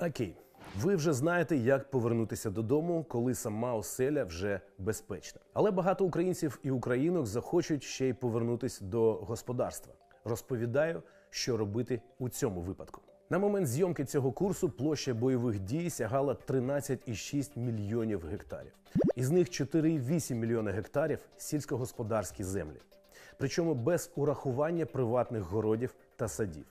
Окей, ви вже знаєте, як повернутися додому, коли сама оселя вже безпечна. Але багато українців і українок захочуть ще й повернутися до господарства. Розповідаю, що робити у цьому випадку. На момент зйомки цього курсу площа бойових дій сягала 13,6 мільйонів гектарів. Із них 4,8 мільйона гектарів сільськогосподарські землі. Причому без урахування приватних городів та садів.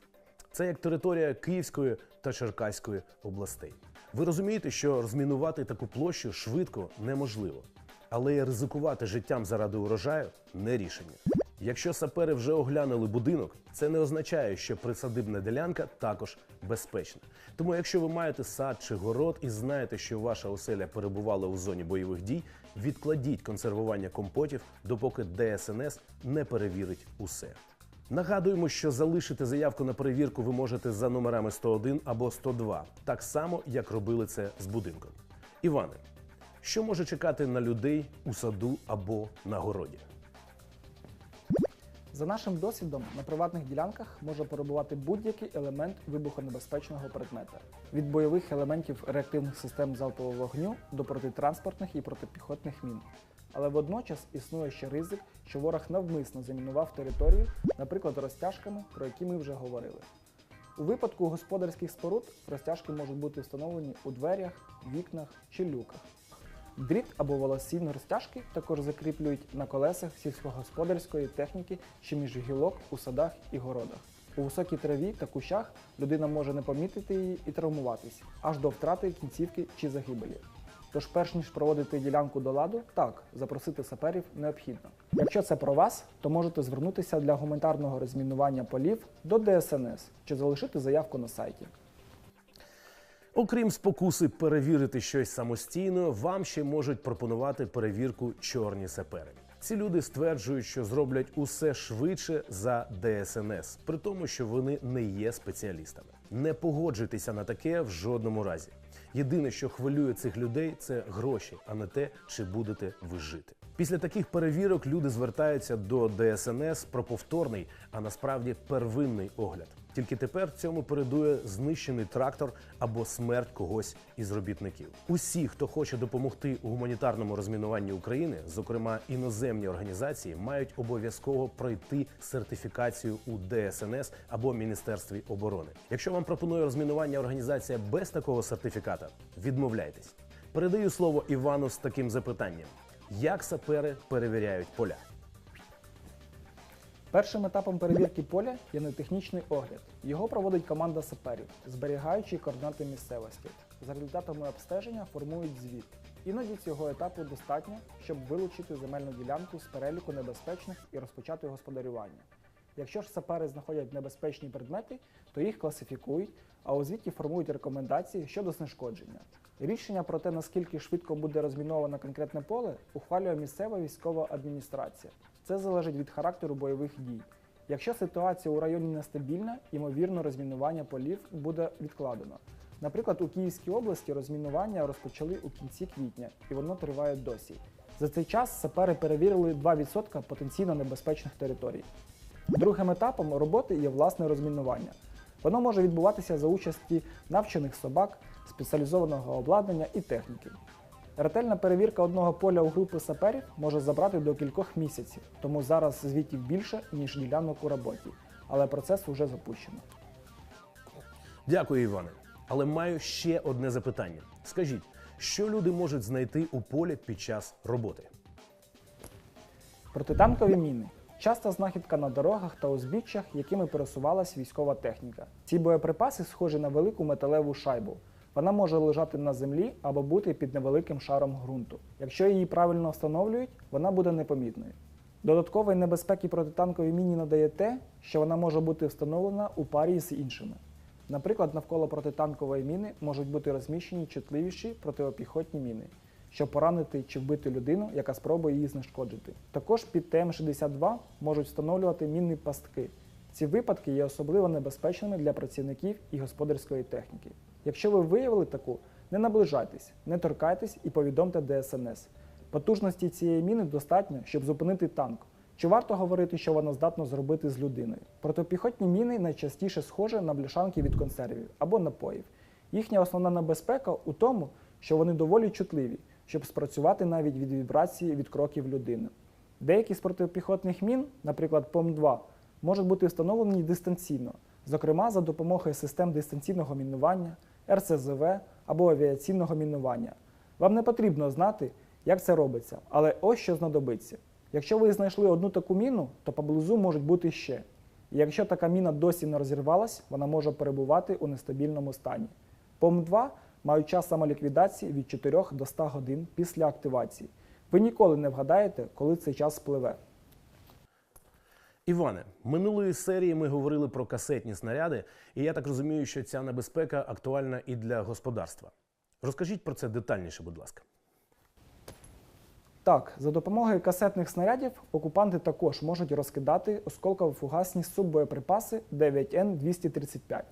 Це як територія Київської та Черкаської областей. Ви розумієте, що розмінувати таку площу швидко неможливо, але й ризикувати життям заради урожаю не рішення. Якщо сапери вже оглянули будинок, це не означає, що присадибна ділянка також безпечна. Тому, якщо ви маєте сад чи город і знаєте, що ваша оселя перебувала у зоні бойових дій, відкладіть консервування компотів, допоки ДСНС не перевірить усе. Нагадуємо, що залишити заявку на перевірку ви можете за номерами 101 або 102, так само, як робили це з будинком. Іване, що може чекати на людей у саду або на городі? За нашим досвідом, на приватних ділянках може перебувати будь-який елемент вибухонебезпечного предмета від бойових елементів реактивних систем залпового вогню до протитранспортних і протипіхотних мін. Але водночас існує ще ризик, що ворог навмисно замінував територію, наприклад, розтяжками, про які ми вже говорили. У випадку господарських споруд розтяжки можуть бути встановлені у дверях, вікнах чи люках. Дріт або волосінь розтяжки також закріплюють на колесах сільськогосподарської техніки чи між гілок у садах і городах. У високій траві та кущах людина може не помітити її і травмуватись аж до втрати кінцівки чи загибелі. Тож, перш ніж проводити ділянку до ладу, так, запросити саперів необхідно. Якщо це про вас, то можете звернутися для гуманітарного розмінування полів до ДСНС чи залишити заявку на сайті. Окрім спокуси перевірити щось самостійно, вам ще можуть пропонувати перевірку чорні сапери. Ці люди стверджують, що зроблять усе швидше за ДСНС, при тому, що вони не є спеціалістами. Не погоджуйтеся на таке в жодному разі. Єдине, що хвилює цих людей, це гроші, а не те, чи будете ви жити. Після таких перевірок люди звертаються до ДСНС про повторний, а насправді первинний огляд. Тільки тепер цьому передує знищений трактор або смерть когось із робітників. Усі, хто хоче допомогти у гуманітарному розмінуванні України, зокрема іноземні організації, мають обов'язково пройти сертифікацію у ДСНС або Міністерстві оборони. Якщо вам пропонує розмінування організація без такого сертифіката, відмовляйтесь. Передаю слово Івану з таким запитанням: як сапери перевіряють поля? Першим етапом перевірки поля є нетехнічний огляд. Його проводить команда саперів, зберігаючи координати місцевості. За результатами обстеження формують звіт. Іноді цього етапу достатньо, щоб вилучити земельну ділянку з переліку небезпечних і розпочати господарювання. Якщо ж сапери знаходять небезпечні предмети, то їх класифікують, а у звіті формують рекомендації щодо знешкодження. Рішення про те, наскільки швидко буде розміновано конкретне поле, ухвалює місцева військова адміністрація. Це залежить від характеру бойових дій. Якщо ситуація у районі нестабільна, ймовірно, розмінування полів буде відкладено. Наприклад, у Київській області розмінування розпочали у кінці квітня, і воно триває досі. За цей час сапери перевірили 2% потенційно небезпечних територій. Другим етапом роботи є власне розмінування. Воно може відбуватися за участі навчених собак, спеціалізованого обладнання і техніки. Ретельна перевірка одного поля у групи саперів може забрати до кількох місяців, тому зараз звітів більше, ніж ділянок у роботі, але процес вже запущено. Дякую, Іване. Але маю ще одне запитання. Скажіть, що люди можуть знайти у полі під час роботи? Протитанкові міни часта знахідка на дорогах та узбіччях, якими пересувалась військова техніка. Ці боєприпаси схожі на велику металеву шайбу. Вона може лежати на землі або бути під невеликим шаром ґрунту. Якщо її правильно встановлюють, вона буде непомітною. Додаткової небезпеки протитанковій міні надає те, що вона може бути встановлена у парі з іншими. Наприклад, навколо протитанкової міни можуть бути розміщені чутливіші протипіхотні міни, щоб поранити чи вбити людину, яка спробує її знешкоджити. Також під ТМ-62 можуть встановлювати мінні пастки. Ці випадки є особливо небезпечними для працівників і господарської техніки. Якщо ви виявили таку, не наближайтесь, не торкайтесь і повідомте ДСНС. Потужності цієї міни достатньо, щоб зупинити танк. Чи варто говорити, що вона здатна зробити з людиною? Протипіхотні міни найчастіше схожі на бляшанки від консервів або напоїв. Їхня основна небезпека у тому, що вони доволі чутливі, щоб спрацювати навіть від вібрації від кроків людини. Деякі з протипіхотних мін, наприклад, ПОМ-2, можуть бути встановлені дистанційно, зокрема за допомогою систем дистанційного мінування, РСЗВ або авіаційного мінування. Вам не потрібно знати, як це робиться, але ось що знадобиться. Якщо ви знайшли одну таку міну, то поблизу можуть бути ще. І якщо така міна досі не розірвалась, вона може перебувати у нестабільному стані. ПОМ-2 мають час самоліквідації від 4 до 100 годин після активації. Ви ніколи не вгадаєте, коли цей час спливе. Іване, минулої серії ми говорили про касетні снаряди, і я так розумію, що ця небезпека актуальна і для господарства. Розкажіть про це детальніше, будь ласка. Так, за допомогою касетних снарядів окупанти також можуть розкидати осколково-фугасні суббоєприпаси 9Н-235.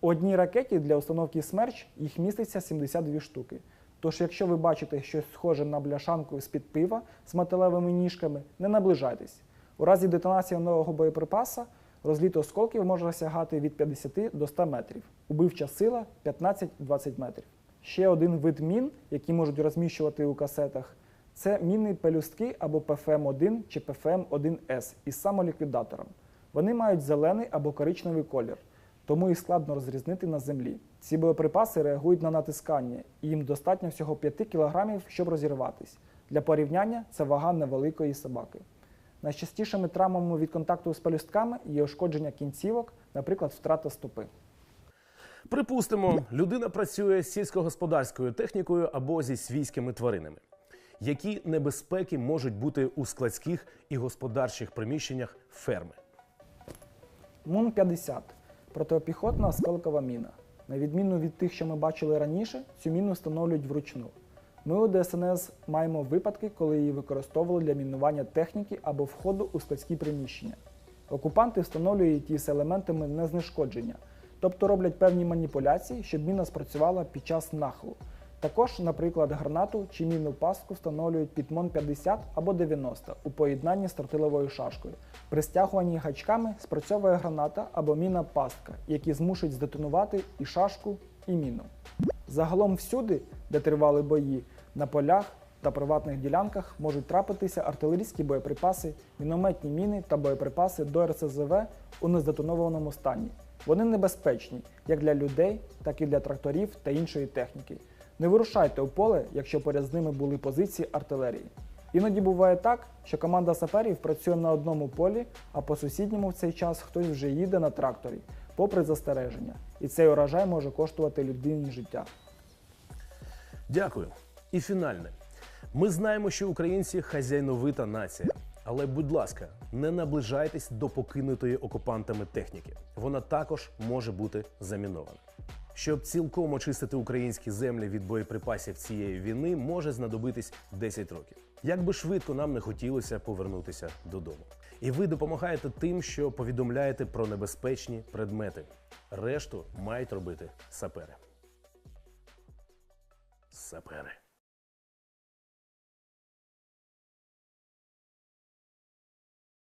У одній ракеті для установки смерч їх міститься 72 штуки. Тож, якщо ви бачите щось схоже на бляшанку з-під пива з металевими ніжками, не наближайтесь. У разі детонації нового боєприпаса розліт осколків може сягати від 50 до 100 метрів. Убивча сила 15-20 метрів. Ще один вид мін, які можуть розміщувати у касетах, це міни пелюстки або ПФМ-1 чи ПФМ-1С із самоліквідатором. Вони мають зелений або коричневий колір, тому їх складно розрізнити на землі. Ці боєприпаси реагують на натискання, і їм достатньо всього 5 кг, щоб розірватись. Для порівняння це вага невеликої собаки. Найчастішими травмами від контакту з пелюстками є ушкодження кінцівок, наприклад, втрата стопи. Припустимо, людина працює з сільськогосподарською технікою або зі свійськими тваринами. Які небезпеки можуть бути у складських і господарчих приміщеннях ферми? МУН-50 протипіхотна осколкова міна. На відміну від тих, що ми бачили раніше, цю міну встановлюють вручну. Ми у ДСНС маємо випадки, коли її використовували для мінування техніки або входу у складські приміщення. Окупанти встановлюють її з елементами незнешкодження, тобто роблять певні маніпуляції, щоб міна спрацювала під час нахилу. Також, наприклад, гранату чи мінну пастку встановлюють під МОН 50 або 90 у поєднанні з тортиловою шашкою. При стягуванні гачками спрацьовує граната або мінна пастка, які змушують здетонувати і шашку, і міну. Загалом всюди, де тривали бої, на полях та приватних ділянках можуть трапитися артилерійські боєприпаси, мінометні міни та боєприпаси до РСЗВ у нездетонованому стані. Вони небезпечні як для людей, так і для тракторів та іншої техніки. Не вирушайте у поле, якщо поряд з ними були позиції артилерії. Іноді буває так, що команда саперів працює на одному полі, а по сусідньому в цей час хтось вже їде на тракторі, попри застереження. І цей урожай може коштувати людині життя. Дякую. І фінальне. Ми знаємо, що українці хазяйновита нація. Але, будь ласка, не наближайтесь до покинутої окупантами техніки. Вона також може бути замінована. Щоб цілком очистити українські землі від боєприпасів цієї війни, може знадобитись 10 років. Як би швидко нам не хотілося повернутися додому. І ви допомагаєте тим, що повідомляєте про небезпечні предмети. Решту мають робити сапери. masse predi.